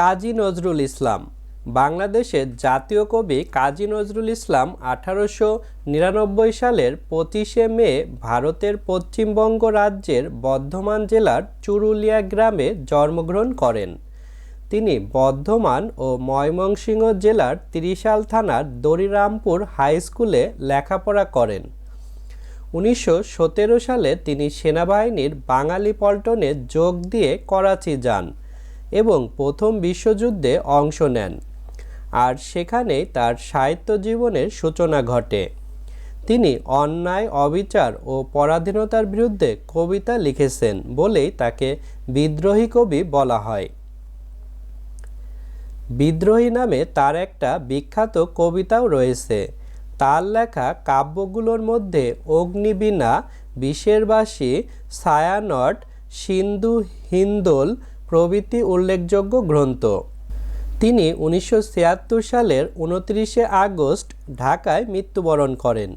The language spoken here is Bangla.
কাজী নজরুল ইসলাম। বাংলাদেশের জাতীয় কবি কাজী নজরুল ইসলাম আঠারোশো নিরানব্বই সালের পঁচিশে মে ভারতের পশ্চিমবঙ্গ রাজ্যের বর্ধমান জেলার চুরুলিয়া গ্রামে জন্মগ্রহণ করেন। তিনি বর্ধমান ও ময়মনসিংহ জেলার ত্রিশাল থানার দরিরামপুর হাই স্কুলে লেখাপড়া করেন। উনিশশো সতেরো সালে তিনি সেনাবাহিনীর বাঙালি পল্টনে যোগ দিয়ে করাচি যান। এবং প্রথম বিশ্বযুদ্ধে অংশ নেন। আর সেখানেই তার সাহিত্য জীবনের সূচনা ঘটে। তিনি অন্যায়, অবিচার ও পরাধীনতার বিরুদ্ধে কবিতা লিখেছেন বলেই তাকে বিদ্রোহী কবি বলা হয়। বিদ্রোহী নামে তার একটা বিখ্যাত কবিতাও রয়েছে। তার লেখা কাব্যগুলোর মধ্যে অগ্নিবীণা বিষেরবাসী ছায়ানট সিন্ধু হিন্দোল প্রভৃতি উল্লেখযোগ্য গ্রন্থ। তিনি উনিশশো ছিয়াত্তর সালের উনত্রিশে আগস্ট ঢাকায় মৃত্যুবরণ করেন।